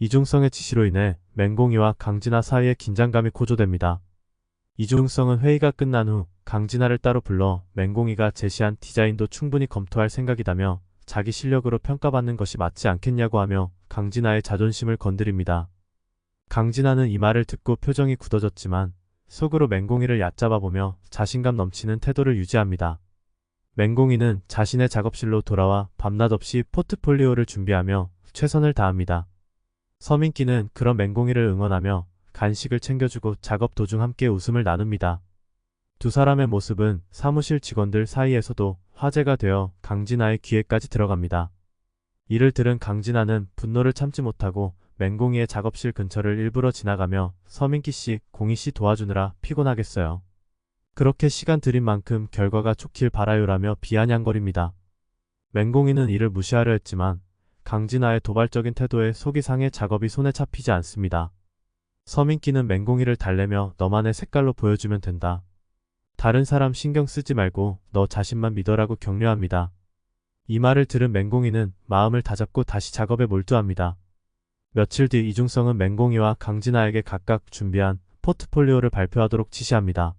이중성의 지시로 인해 맹공이와 강진아 사이의 긴장감이 고조됩니다. 이중성은 회의가 끝난 후 강진아를 따로 불러 맹공이가 제시한 디자인도 충분히 검토할 생각이다며 자기 실력으로 평가받는 것이 맞지 않겠냐고 하며 강진아의 자존심을 건드립니다. 강진아는 이 말을 듣고 표정이 굳어졌지만 속으로 맹공이를 얕잡아 보며 자신감 넘치는 태도를 유지합니다. 맹공이는 자신의 작업실로 돌아와 밤낮 없이 포트폴리오를 준비하며 최선을 다합니다. 서민기는 그런 맹공이를 응원하며 간식을 챙겨주고 작업 도중 함께 웃음을 나눕니다. 두 사람의 모습은 사무실 직원들 사이에서도 화제가 되어 강진아의 귀에까지 들어갑니다. 이를 들은 강진아는 분노를 참지 못하고 맹공이의 작업실 근처를 일부러 지나가며 서민기 씨, 공희 씨 도와주느라 피곤하겠어요. 그렇게 시간 들인 만큼 결과가 좋길 바라요라며 비아냥거립니다. 맹공이는 이를 무시하려 했지만 강진아의 도발적인 태도에 속이 상해 작업이 손에 잡히지 않습니다. 서민기는 맹공이를 달래며 너만의 색깔로 보여주면 된다. 다른 사람 신경 쓰지 말고 너 자신만 믿어라고 격려합니다. 이 말을 들은 맹공이는 마음을 다잡고 다시 작업에 몰두합니다. 며칠 뒤 이중성은 맹공이와 강진아에게 각각 준비한 포트폴리오를 발표하도록 지시합니다.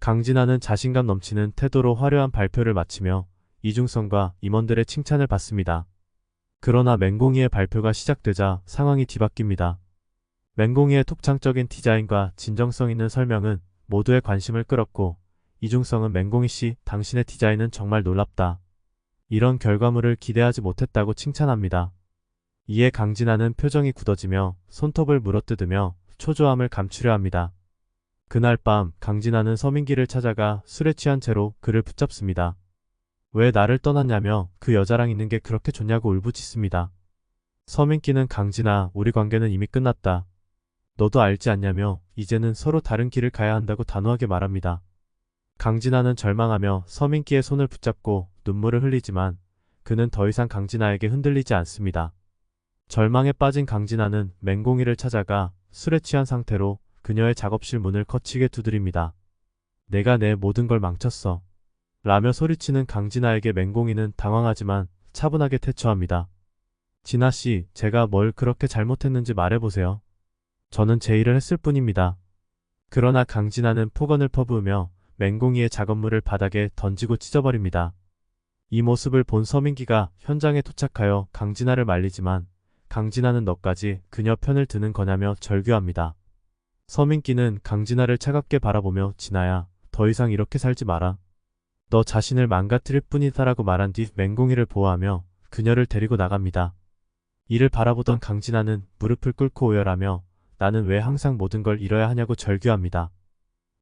강진아는 자신감 넘치는 태도로 화려한 발표를 마치며 이중성과 임원들의 칭찬을 받습니다. 그러나 맹공이의 발표가 시작되자 상황이 뒤바뀝니다. 맹공이의 독창적인 디자인과 진정성 있는 설명은 모두의 관심을 끌었고 이중성은 맹공이 씨 당신의 디자인은 정말 놀랍다. 이런 결과물을 기대하지 못했다고 칭찬합니다. 이에 강진아는 표정이 굳어지며 손톱을 물어뜯으며 초조함을 감추려 합니다. 그날 밤 강진아는 서민기를 찾아가 술에 취한 채로 그를 붙잡습니다. 왜 나를 떠났냐며 그 여자랑 있는 게 그렇게 좋냐고 울부짖습니다. 서민기는 강진아 우리 관계는 이미 끝났다. 너도 알지 않냐며 이제는 서로 다른 길을 가야 한다고 단호하게 말합니다. 강진아는 절망하며 서민기의 손을 붙잡고 눈물을 흘리지만 그는 더 이상 강진아에게 흔들리지 않습니다. 절망에 빠진 강진아는 맹공이를 찾아가 술에 취한 상태로 그녀의 작업실 문을 거치게 두드립니다. 내가 내 모든 걸 망쳤어. 라며 소리치는 강진아에게 맹공이는 당황하지만 차분하게 태초합니다. 진아 씨, 제가 뭘 그렇게 잘못했는지 말해보세요. 저는 제 일을 했을 뿐입니다. 그러나 강진아는 폭언을 퍼부으며 맹공이의 작업물을 바닥에 던지고 찢어버립니다. 이 모습을 본 서민기가 현장에 도착하여 강진아를 말리지만 강진아는 너까지 그녀 편을 드는 거냐며 절규합니다. 서민기는 강진아를 차갑게 바라보며 진아야 더 이상 이렇게 살지 마라. 너 자신을 망가뜨릴 뿐이다라고 말한 뒤 맹공이를 보호하며 그녀를 데리고 나갑니다. 이를 바라보던 강진아는 무릎을 꿇고 오열하며 나는 왜 항상 모든 걸 잃어야 하냐고 절규합니다.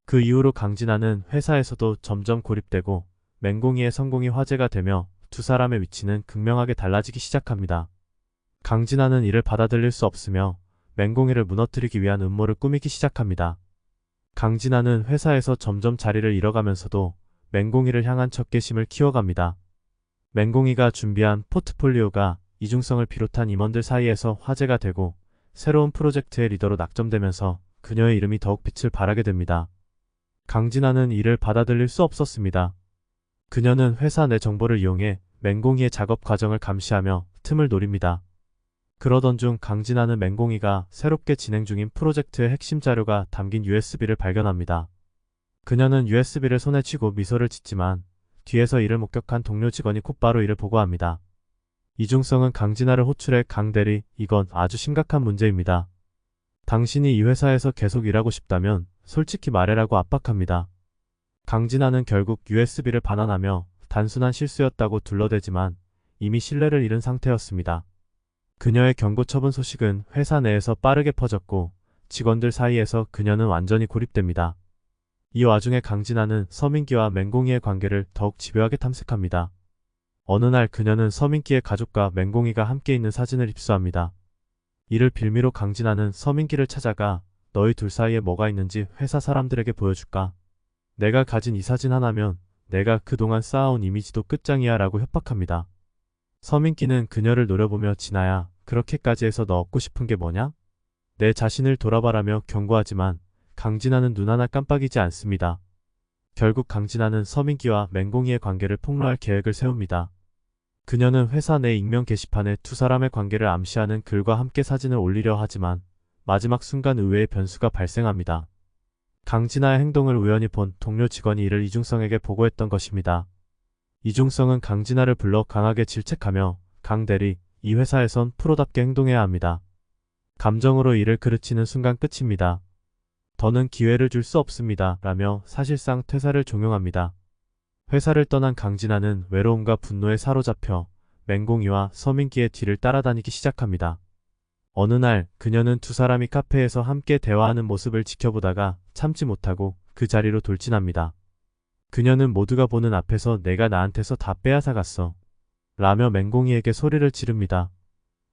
그 이후로 강진아는 회사에서도 점점 고립되고 맹공이의 성공이 화제가 되며 두 사람의 위치는 극명하게 달라지기 시작합니다. 강진아는 이를 받아들일 수 없으며 맹공이를 무너뜨리기 위한 음모를 꾸미기 시작합니다. 강진아는 회사에서 점점 자리를 잃어가면서도 맹공이를 향한 적개심을 키워갑니다. 맹공이가 준비한 포트폴리오가 이중성을 비롯한 임원들 사이에서 화제가 되고 새로운 프로젝트의 리더로 낙점되면서 그녀의 이름이 더욱 빛을 발하게 됩니다. 강진아는 이를 받아들일 수 없었습니다. 그녀는 회사 내 정보를 이용해 맹공이의 작업 과정을 감시하며 틈을 노립니다. 그러던 중 강진아는 맹공이가 새롭게 진행 중인 프로젝트의 핵심 자료가 담긴 USB를 발견합니다. 그녀는 USB를 손에 쥐고 미소를 짓지만 뒤에서 이를 목격한 동료 직원이 곧바로 이를 보고합니다. 이중성은 강진아를 호출해 강대리, 이건 아주 심각한 문제입니다. 당신이 이 회사에서 계속 일하고 싶다면 솔직히 말해라고 압박합니다. 강진아는 결국 USB를 반환하며 단순한 실수였다고 둘러대지만 이미 신뢰를 잃은 상태였습니다. 그녀의 경고 처분 소식은 회사 내에서 빠르게 퍼졌고 직원들 사이에서 그녀는 완전히 고립됩니다. 이 와중에 강진아는 서민기와 맹공이의 관계를 더욱 집요하게 탐색합니다. 어느 날 그녀는 서민기의 가족과 맹공이가 함께 있는 사진을 입수합니다. 이를 빌미로 강진아는 서민기를 찾아가 너희 둘 사이에 뭐가 있는지 회사 사람들에게 보여줄까? 내가 가진 이 사진 하나면 내가 그동안 쌓아온 이미지도 끝장이야 라고 협박합니다. 서민기는 그녀를 노려보며 진아야 그렇게까지 해서 너 얻고 싶은 게 뭐냐? 내 자신을 돌아봐라며 경고하지만 강진아는 눈 하나 깜빡이지 않습니다. 결국 강진아는 서민기와 맹공이의 관계를 폭로할 계획을 세웁니다. 그녀는 회사 내 익명 게시판에 두 사람의 관계를 암시하는 글과 함께 사진을 올리려 하지만 마지막 순간 의외의 변수가 발생합니다. 강진아의 행동을 우연히 본 동료 직원이 이를 이중성에게 보고했던 것입니다. 이중성은 강진아를 불러 강하게 질책하며 강 대리, 이 회사에선 프로답게 행동해야 합니다. 감정으로 이를 그르치는 순간 끝입니다. 더는 기회를 줄 수 없습니다. 라며 사실상 퇴사를 종용합니다. 회사를 떠난 강진아는 외로움과 분노에 사로잡혀 맹공이와 서민기의 뒤를 따라다니기 시작합니다. 어느 날 그녀는 두 사람이 카페에서 함께 대화하는 모습을 지켜보다가 참지 못하고 그 자리로 돌진합니다. 그녀는 모두가 보는 앞에서 내가 나한테서 다 빼앗아갔어. 라며 맹공이에게 소리를 지릅니다.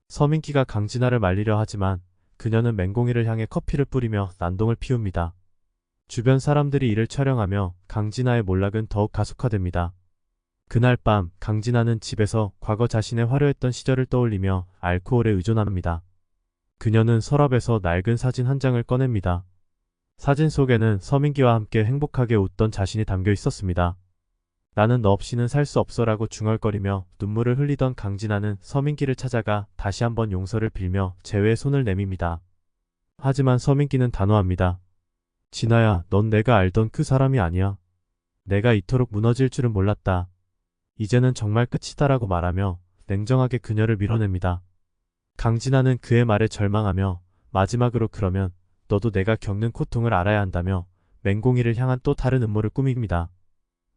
서민기가 강진아를 말리려 하지만 그녀는 맹공이를 향해 커피를 뿌리며 난동을 피웁니다. 주변 사람들이 이를 촬영하며 강진아의 몰락은 더욱 가속화됩니다. 그날 밤 강진아는 집에서 과거 자신의 화려했던 시절을 떠올리며 알코올에 의존합니다. 그녀는 서랍에서 낡은 사진 한 장을 꺼냅니다. 사진 속에는 서민기와 함께 행복하게 웃던 자신이 담겨 있었습니다. 나는 너 없이는 살 수 없어라고 중얼거리며 눈물을 흘리던 강진아는 서민기를 찾아가 다시 한번 용서를 빌며 재회의 손을 내밉니다. 하지만 서민기는 단호합니다. 진아야, 넌 내가 알던 그 사람이 아니야. 내가 이토록 무너질 줄은 몰랐다. 이제는 정말 끝이다라고 말하며 냉정하게 그녀를 밀어냅니다. 강진아는 그의 말에 절망하며 마지막으로 그러면 너도 내가 겪는 고통을 알아야 한다며 맹공이를 향한 또 다른 음모를 꾸밉니다.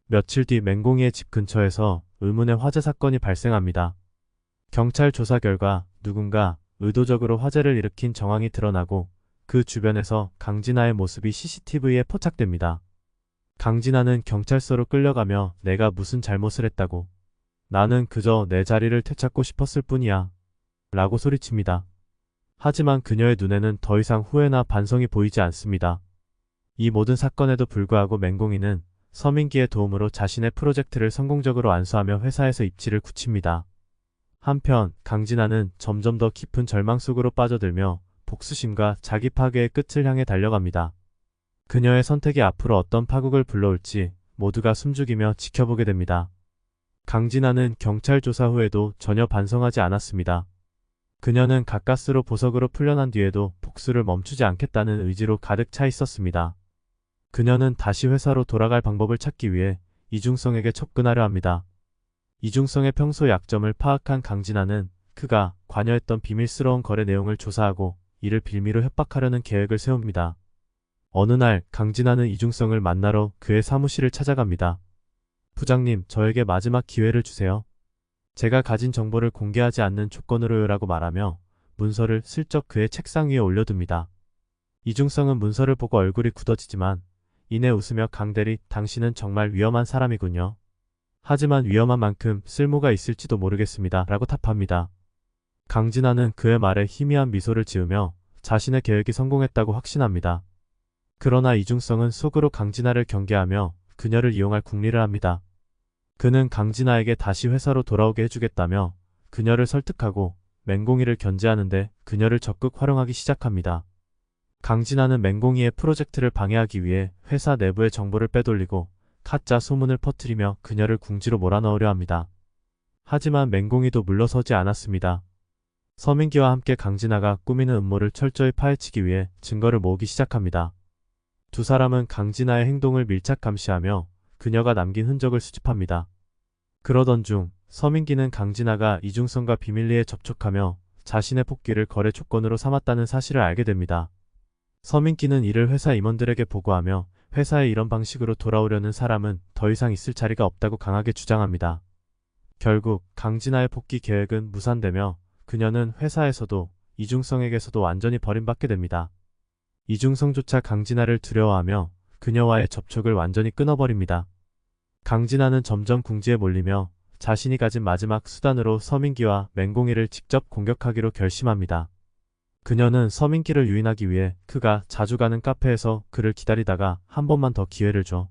며칠 뒤 맹공이의 집 근처에서 의문의 화재 사건이 발생합니다. 경찰 조사 결과 누군가 의도적으로 화재를 일으킨 정황이 드러나고 그 주변에서 강진아의 모습이 CCTV에 포착됩니다. 강진아는 경찰서로 끌려가며 내가 무슨 잘못을 했다고. 나는 그저 내 자리를 되찾고 싶었을 뿐이야. 라고 소리칩니다. 하지만 그녀의 눈에는 더 이상 후회나 반성이 보이지 않습니다. 이 모든 사건에도 불구하고 맹공이는 서민기의 도움으로 자신의 프로젝트를 성공적으로 안수하며 회사에서 입지를 굳힙니다. 한편 강진아는 점점 더 깊은 절망 속으로 빠져들며 복수심과 자기 파괴의 끝을 향해 달려갑니다. 그녀의 선택이 앞으로 어떤 파국을 불러올지 모두가 숨죽이며 지켜보게 됩니다. 강진아는 경찰 조사 후에도 전혀 반성하지 않았습니다. 그녀는 가까스로 보석으로 풀려난 뒤에도 복수를 멈추지 않겠다는 의지로 가득 차 있었습니다. 그녀는 다시 회사로 돌아갈 방법을 찾기 위해 이중성에게 접근하려 합니다. 이중성의 평소 약점을 파악한 강진아는 그가 관여했던 비밀스러운 거래 내용을 조사하고 이를 빌미로 협박하려는 계획을 세웁니다. 어느 날 강진아는 이중성을 만나러 그의 사무실을 찾아갑니다. 부장님, 저에게 마지막 기회를 주세요. 제가 가진 정보를 공개하지 않는 조건으로요 라고 말하며 문서를 슬쩍 그의 책상 위에 올려둡니다. 이중성은 문서를 보고 얼굴이 굳어지지만 이내 웃으며 강대리 당신은 정말 위험한 사람이군요. 하지만 위험한 만큼 쓸모가 있을지도 모르겠습니다. 라고 답합니다. 강진아는 그의 말에 희미한 미소를 지으며 자신의 계획이 성공했다고 확신합니다. 그러나 이중성은 속으로 강진아를 경계하며 그녀를 이용할 궁리를 합니다. 그는 강진아에게 다시 회사로 돌아오게 해주겠다며 그녀를 설득하고 맹공이를 견제하는데 그녀를 적극 활용하기 시작합니다. 강진아는 맹공이의 프로젝트를 방해하기 위해 회사 내부의 정보를 빼돌리고 가짜 소문을 퍼뜨리며 그녀를 궁지로 몰아넣으려 합니다. 하지만 맹공이도 물러서지 않았습니다. 서민기와 함께 강진아가 꾸미는 음모를 철저히 파헤치기 위해 증거를 모으기 시작합니다. 두 사람은 강진아의 행동을 밀착 감시하며 그녀가 남긴 흔적을 수집합니다. 그러던 중 서민기는 강진아가 이중성과 비밀리에 접촉하며 자신의 복귀를 거래 조건으로 삼았다는 사실을 알게 됩니다. 서민기는 이를 회사 임원들에게 보고하며 회사에 이런 방식으로 돌아오려는 사람은 더 이상 있을 자리가 없다고 강하게 주장합니다. 결국 강진아의 복귀 계획은 무산되며 그녀는 회사에서도 이중성에게서도 완전히 버림받게 됩니다. 이중성조차 강진아를 두려워하며 그녀와의 접촉을 완전히 끊어버립니다. 강진아는 점점 궁지에 몰리며 자신이 가진 마지막 수단으로 서민기와 맹공이를 직접 공격하기로 결심합니다. 그녀는 서민기를 유인하기 위해 그가 자주 가는 카페에서 그를 기다리다가 한 번만 더 기회를 줘.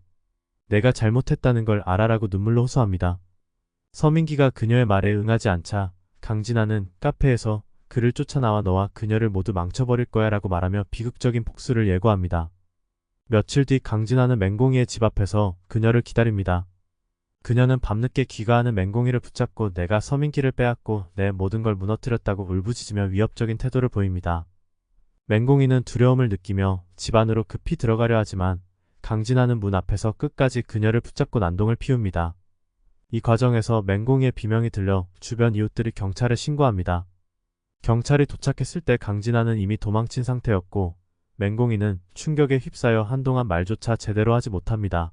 내가 잘못했다는 걸 알아라고 눈물로 호소합니다. 서민기가 그녀의 말에 응하지 않자 강진아는 카페에서 그를 쫓아나와 너와 그녀를 모두 망쳐버릴 거야 라고 말하며 비극적인 복수를 예고합니다. 며칠 뒤 강진아는 맹공이의 집 앞에서 그녀를 기다립니다. 그녀는 밤늦게 귀가하는 맹공이를 붙잡고 내가 서민기를 빼앗고 내 모든 걸 무너뜨렸다고 울부짖으며 위협적인 태도를 보입니다. 맹공이는 두려움을 느끼며 집 안으로 급히 들어가려 하지만 강진하는 문 앞에서 끝까지 그녀를 붙잡고 난동을 피웁니다. 이 과정에서 맹공이의 비명이 들려 주변 이웃들이 경찰에 신고합니다. 경찰이 도착했을 때 강진하는 이미 도망친 상태였고 맹공이는 충격에 휩싸여 한동안 말조차 제대로 하지 못합니다.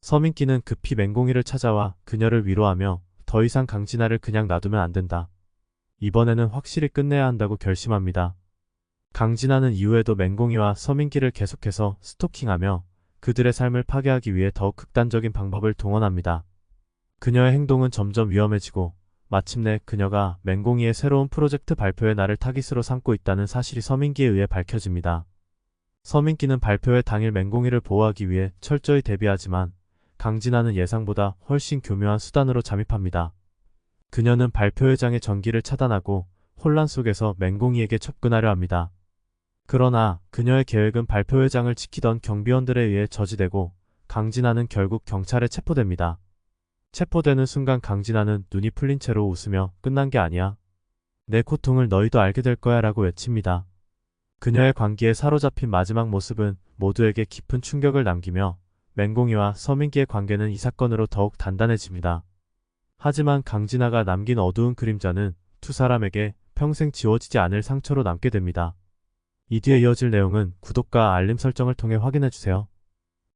서민기는 급히 맹공이를 찾아와 그녀를 위로하며 더 이상 강진아를 그냥 놔두면 안 된다. 이번에는 확실히 끝내야 한다고 결심합니다. 강진아는 이후에도 맹공이와 서민기를 계속해서 스토킹하며 그들의 삶을 파괴하기 위해 더욱 극단적인 방법을 동원합니다. 그녀의 행동은 점점 위험해지고 마침내 그녀가 맹공이의 새로운 프로젝트 발표에 나를 타깃으로 삼고 있다는 사실이 서민기에 의해 밝혀집니다. 서민기는 발표회 당일 맹공이를 보호하기 위해 철저히 대비하지만 강진아는 예상보다 훨씬 교묘한 수단으로 잠입합니다. 그녀는 발표회장의 전기를 차단하고 혼란 속에서 맹공이에게 접근하려 합니다. 그러나 그녀의 계획은 발표회장을 지키던 경비원들에 의해 저지되고 강진아는 결국 경찰에 체포됩니다. 체포되는 순간 강진아는 눈이 풀린 채로 웃으며 끝난 게 아니야. 내 고통을 너희도 알게 될 거야 라고 외칩니다. 그녀의 관계에 사로잡힌 마지막 모습은 모두에게 깊은 충격을 남기며 맹공이와 서민기의 관계는 이 사건으로 더욱 단단해집니다. 하지만 강진아가 남긴 어두운 그림자는 두 사람에게 평생 지워지지 않을 상처로 남게 됩니다. 이 뒤에 이어질 내용은 구독과 알림 설정을 통해 확인해주세요.